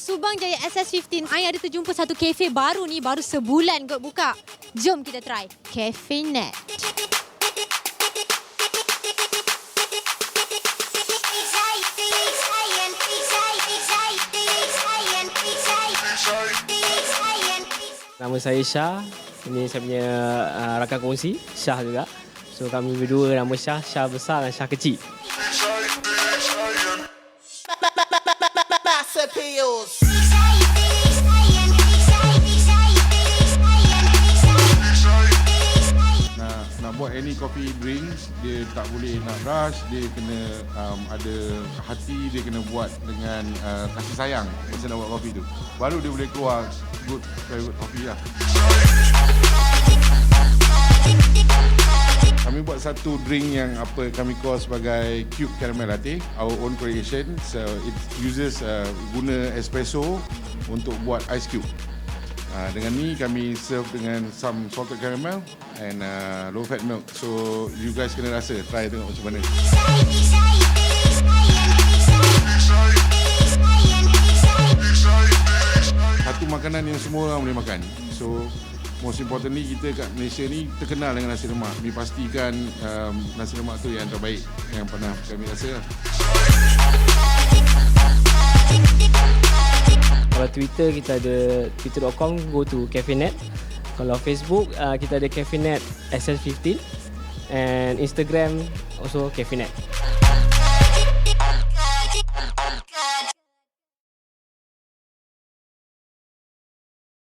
Subang Jaya SS15. I ada terjumpa satu kafe baru ni, baru sebulan kot buka. Jom kita try. Cafe Net. Nama saya Syah. Ini saya punya uh, rakan kongsi, Syah juga. So kami berdua nama Syah, Syah besar dan Syah kecil. Nak buat any coffee drink dia tak boleh nak rush dia kena um, ada hati dia kena buat dengan uh, kasih sayang. Masa nak buat kopi tu. Baru dia boleh keluar good favorite coffee lah satu drink yang apa kami call sebagai cube caramel latte our own creation so it uses uh, guna espresso untuk buat ice cube Uh, dengan ni kami serve dengan some salted caramel and uh, low fat milk. So you guys kena rasa, try tengok macam mana. Satu makanan yang semua orang boleh makan. So most importantly kita kat Malaysia ni terkenal dengan nasi lemak. Mi pastikan um, nasi lemak tu yang terbaik yang pernah kami rasa lah. Kalau Twitter kita ada twitter.com go to cafenet. Kalau Facebook uh, kita ada cafenet SS15 and Instagram also cafenet.